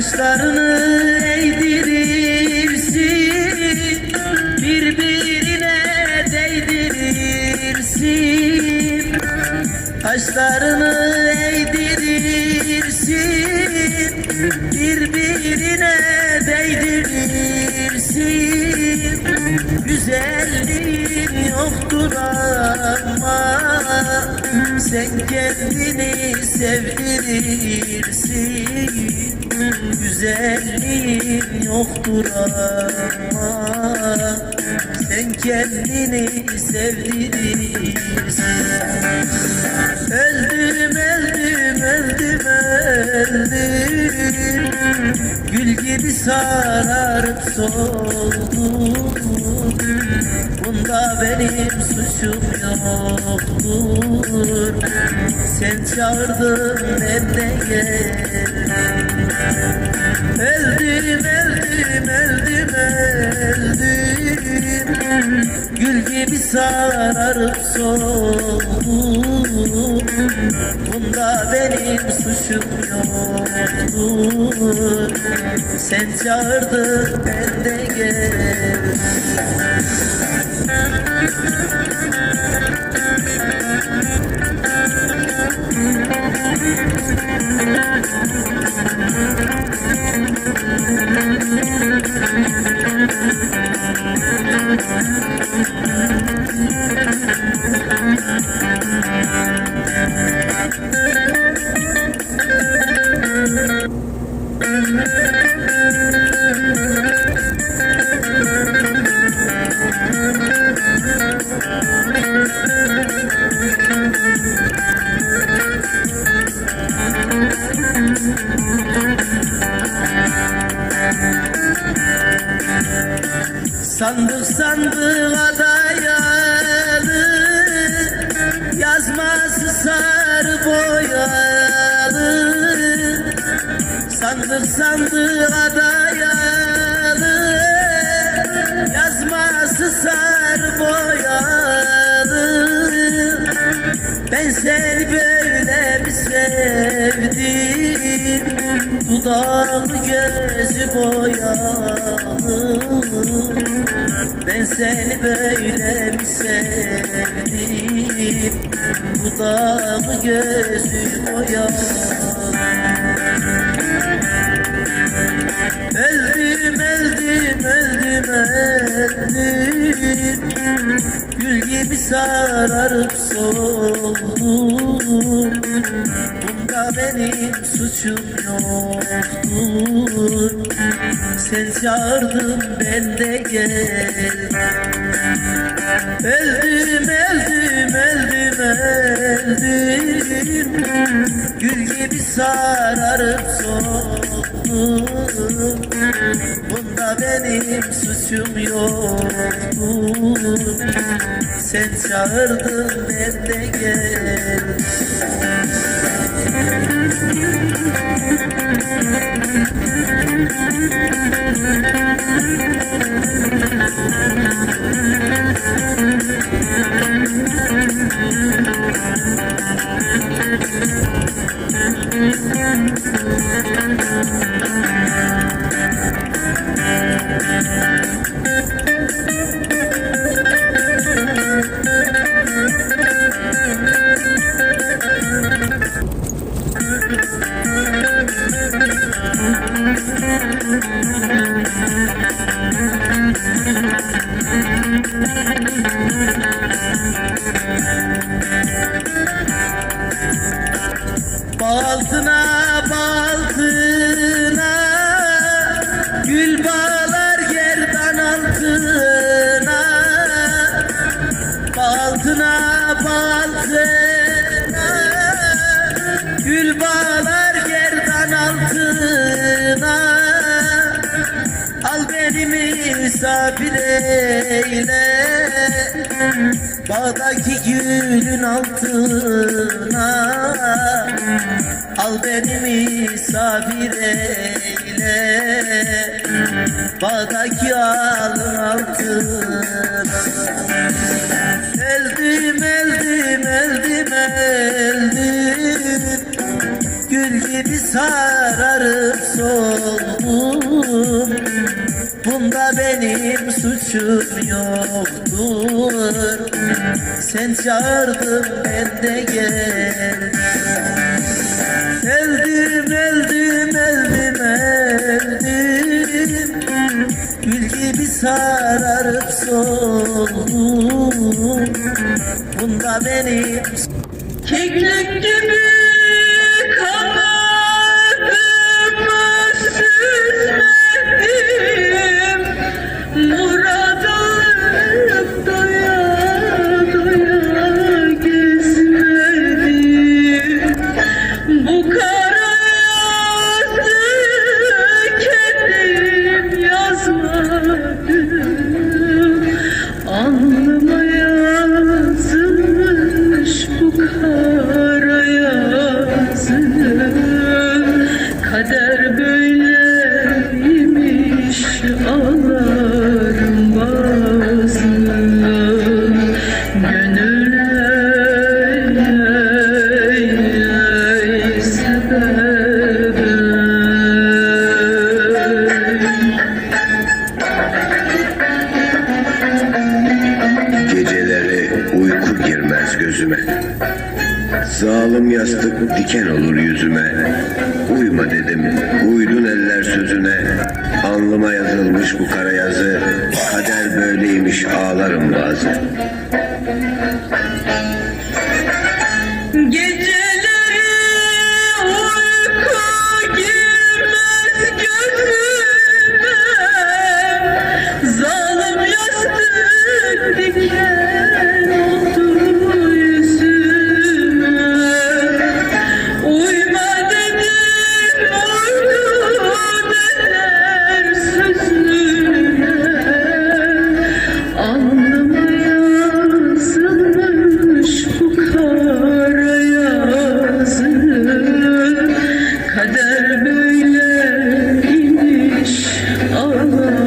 Saçlarını eğdirirsin Birbirine değdirirsin Saçlarını eğdirirsin Birbirine değdirirsin Güzelliğin yoktur ama Sen kendini sevdirirsin. Güzelliğin yoktur ama Sen kendini sevdirirsin Öldüm, öldüm, öldüm, öldüm. Gül gibi sararıp soldum. Bunda benim suçum yoktur. Sen çağırdın ben de geldim Öldüm, öldüm, öldüm, öldüm Gül gibi sararıp soldum Bunda benim suçum yoktur. Sen çağırdın ben de geldim boyalı. Sandık sandığa dayalı Yazması sarı boyalı. Ben seni böyle mi sevdim Dudağı gözü boyalı Ben seni böyle mi sevdim? Dudağı gözü boyalı Öldüm, öldüm, öldüm, öldüm Gül gibi sararıp soldum Bunda benim suçum yoktur. Sen çağırdın ben de geldim Öldüm, öldüm, öldüm, öldüm. Gül gibi sararıp soldum Bunda benim suçum yoktur. Sen çağırdın ben de geldim Baltına baltına. Gül bağlar gerdan altına. Baltına baltına. Gül bağlar gerdan altına. Al beni misafir eyle. Bağdaki gülün altına Al beni misafir eyle. Bağdaki alın altına Öldüm, öldüm, öldüm, öldüm Gül gibi sararıp soldum Bunda benim suçum yoktur. Sen çağırdın ben de geldim Sararıp soldum Bunda benim Keklik Zalim yastık diken olur yüzüme. Uyuma dedim uydun eller sözüne. Alnıma yazılmış bu kara yazı Kader böyleymiş ağlarım bazı Yeah.